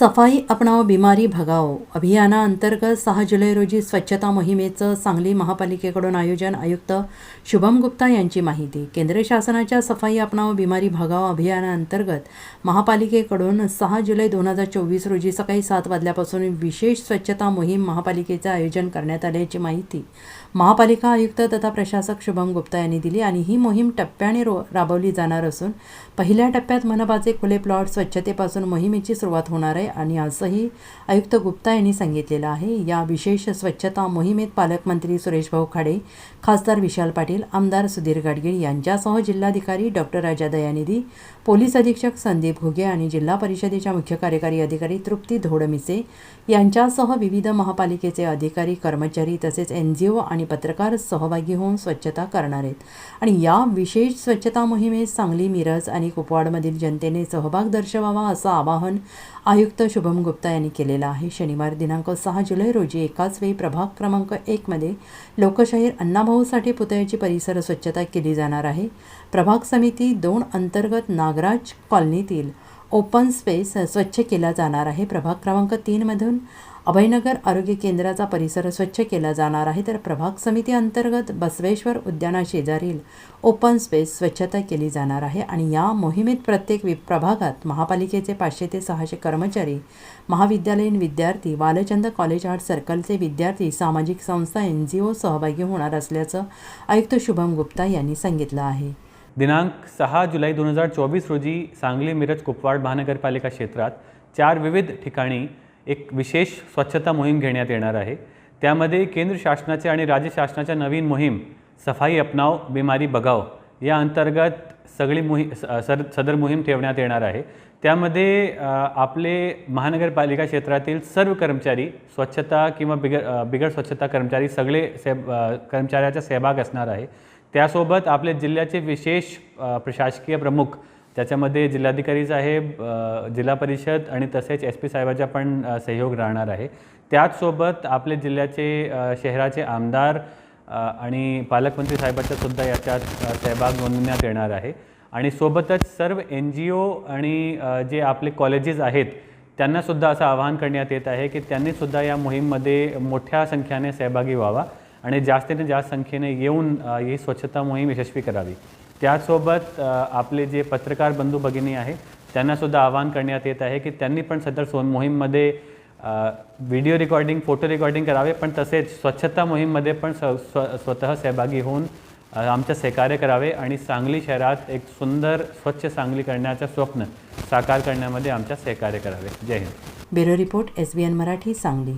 सफाई अपनाव बिमारी भगाओ. अभियानाअंतर्गत सहा जुलै रोजी स्वच्छता मोहिमेचं सांगली महापालिकेकडून आयोजन आयुक्त शुभम गुप्ता यांची माहिती. केंद्र शासनाच्या सफाई अपनाव बिमारी भगाओ अभियानाअंतर्गत महापालिकेकडून सहा जुलै दोन हजार चोवीस रोजी सकाळी सात वाजल्यापासून विशेष स्वच्छता मोहीम महापालिकेचं आयोजन करण्यात आल्याची माहिती महापालिका आयुक्त तथा प्रशासक शुभम गुप्ता यांनी दिली आणि ही मोहीम टप्प्याने रो राबवली जाणार असून पहिल्या टप्प्यात मनपाचे खुले प्लॉट स्वच्छतेपासून मोहिमेची सुरुवात होणार आहे. आणि असंही आयुक्त गुप्ता यांनी सांगितलेलं आहे या विशेष स्वच्छता मोहिमेत पालकमंत्री सुरेशभाऊ खाडे खासदार विशाल पाटील आमदार सुधीर गाडगीळ यांच्यासह जिल्हाधिकारी डॉक्टर राजा दयानिधी पोलीस अधीक्षक संदीप घुगे आणि जिल्हा परिषदेच्या मुख्य कार्यकारी अधिकारी तृप्ती धोडमिसे यांच्यासह विविध महापालिकेचे अधिकारी कर्मचारी तसेच एन जी ओ आणि पत्रकार सहभागी होऊन स्वच्छता करणार आहेत. आणि या विशेष स्वच्छता मोहिमेत सांगली मिरज आणि कुपवाडमधील जनतेने सहभाग दर्शवावा असं आवाहन आयुक्त शुभम गुप्ता यांनी केलेला आहे. शनिवार दिनांक सहा जुलै रोजी एकाच वेळी प्रभाग क्रमांक एकमध्ये लोकशाहीर अण्णाभाऊ साठे पुतळ्याची परिसर स्वच्छता केली जाणार आहे. प्रभाग समिती दोन अंतर्गत नागराज कॉलनीतील ओपन स्पेस स्वच्छ केला जाणार आहे. प्रभाग क्रमांक तीनमधून अभयनगर आरोग्य केंद्राचा परिसर स्वच्छ केला जाणार आहे तर प्रभाग समिती अंतर्गत बसवेश्वर उद्यानाशेजारील ओपन स्पेस स्वच्छता केली जाणार आहे आणि या मोहिमेत प्रत्येक वि प्रभागात महापालिकेचे पाचशे ते सहाशे कर्मचारी महाविद्यालयीन विद्यार्थी बालचंद कॉलेज आर्ट सर्कलचे विद्यार्थी सामाजिक संस्था एन जी ओ सहभागी होणार असल्याचं आयुक्त शुभम गुप्ता यांनी सांगितलं आहे. दिनांक सहा जुलै दोन हजार चोवीस रोजी सांगली मिरज कुपवाड महानगरपालिका क्षेत्रात चार विविध ठिकाणी एक विशेष स्वच्छता मोहीम घेण्यात येणार आहे. त्यामध्ये केंद्र शासनाचे आणि राज्य शासनाच्या नवीन मोहीम सफाई अपनाव बिमारी बगाव या अंतर्गत सगळी मोहीम सर सदर मोहीम ठेवण्यात येणार आहे. त्यामध्ये आपले महानगरपालिका क्षेत्रातील सर्व कर्मचारी स्वच्छता किंवा बिगर बिगर स्वच्छता कर्मचारी सगळे से कर्मचाऱ्याचा सहभाग असणार आहे. त्यासोबत आपले जिल्ह्याचे विशेष प्रशासकीय प्रमुख त्याच्यामध्ये जिल्हाधिकारी साहेब जिल्हा परिषद आणि तसेच एस पी साहेबाचा पण सहयोग राहणार आहे. त्याचसोबत आपले जिल्ह्याचे शहराचे आमदार आणि पालकमंत्री साहेबाचा सुद्धा याच्यात सहभाग नोंदवण्यात येणार आहे. आणि सोबतच सर्व एन जी ओ आणि जे आपले कॉलेजेस आहेत त्यांनासुद्धा असं आवाहन करण्यात येत आहे की त्यांनीसुद्धा या मोहीममध्ये मोठ्या संख्येने सहभागी व्हावा आणि जास्तीत जास्त संख्येने येऊन ही स्वच्छता मोहीम यशस्वी करावी. त्यासोबत आपले जे पत्रकार बंधू भगिनी आहे त्यांनासुद्धा आवाहन करण्यात येत आहे की त्यांनी पण सदर सो मोहीममध्ये व्हिडिओ रेकॉर्डिंग फोटो रेकॉर्डिंग करावे पण तसेच स्वच्छता मोहीममध्ये पण स्व स्व स्वतः सहभागी होऊन आमचं सहकार्य करावे आणि सांगली शहरात एक सुंदर स्वच्छ सांगली करण्याचं स्वप्न साकार करण्यामध्ये आमच्या सहकार्य करावे. जय Hind. Bureau report S B N Marathi Sangli.